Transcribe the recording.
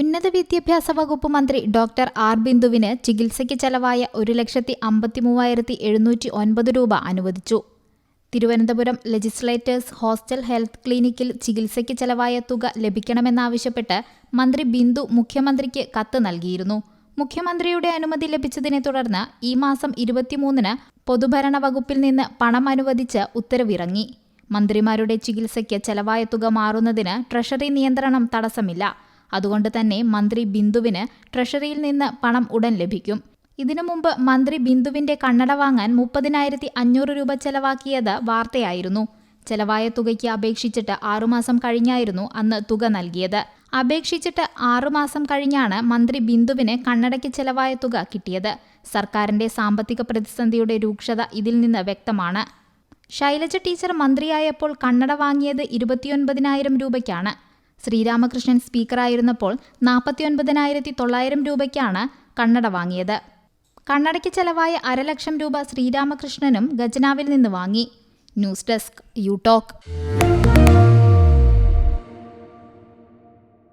ഉന്നത വിദ്യാഭ്യാസ വകുപ്പ് മന്ത്രി ഡോക്ടർ ആർ ബിന്ദുവിന് ചികിത്സയ്ക്ക് ചെലവായ ഒരു ലക്ഷത്തി അമ്പത്തി മൂവായിരത്തി എഴുന്നൂറ്റി ഒൻപത് രൂപ അനുവദിച്ചു. തിരുവനന്തപുരം ലെജിസ്ലേറ്റേഴ്സ് ഹോസ്റ്റൽ ഹെൽത്ത് ക്ലിനിക്കിൽ ചികിത്സയ്ക്ക് ചെലവായ തുക ലഭിക്കണമെന്നാവശ്യപ്പെട്ട് മന്ത്രി ബിന്ദു മുഖ്യമന്ത്രിക്ക് കത്ത് നൽകിയിരുന്നു. മുഖ്യമന്ത്രിയുടെ അനുമതി ലഭിച്ചതിനെ തുടർന്ന് ഈ മാസം ഇരുപത്തിമൂന്നിന് പൊതുഭരണ വകുപ്പിൽ നിന്ന് പണം അനുവദിച്ച് ഉത്തരവിറങ്ങി. മന്ത്രിമാരുടെ ചികിത്സയ്ക്ക് ചെലവായ തുക മാറുന്നതിന് ട്രഷറി നിയന്ത്രണം തടസ്സമില്ല. അതുകൊണ്ട് തന്നെ മന്ത്രി ബിന്ദുവിന് ട്രഷറിയിൽ നിന്ന് പണം ഉടൻ ലഭിക്കും. ഇതിനു മുമ്പ് മന്ത്രി ബിന്ദുവിന്റെ കണ്ണട വാങ്ങാൻ മുപ്പതിനായിരത്തി അഞ്ഞൂറ് രൂപ ചെലവാക്കിയത് വാർത്തയായിരുന്നു. ചെലവായ തുകയ്ക്ക് അപേക്ഷിച്ചിട്ട് ആറുമാസം കഴിഞ്ഞായിരുന്നു അന്ന് തുക നൽകിയത്. അപേക്ഷിച്ചിട്ട് ആറുമാസം കഴിഞ്ഞാണ് മന്ത്രി ബിന്ദുവിന് കണ്ണടയ്ക്ക് ചെലവായ തുക കിട്ടിയത്. സർക്കാരിന്റെ സാമ്പത്തിക പ്രതിസന്ധിയുടെ രൂക്ഷത ഇതിൽ നിന്ന് വ്യക്തമാണ്. ശൈലജ ടീച്ചർ മന്ത്രിയായപ്പോൾ കണ്ണട വാങ്ങിയത് ഇരുപത്തിയൊൻപതിനായിരം രൂപയ്ക്കാണ്. ശ്രീരാമകൃഷ്ണൻ സ്പീക്കറായിരുന്നപ്പോൾ നാൽപ്പത്തിയൊൻപതിനായിരത്തി തൊള്ളായിരം രൂപയ്ക്കാണ് കണ്ണട വാങ്ങിയത്. കണ്ണടയ്ക്ക് ചെലവായ അരലക്ഷം രൂപ ശ്രീരാമകൃഷ്ണനും ഗജനാവിൽ നിന്ന് വാങ്ങി. News desk you talk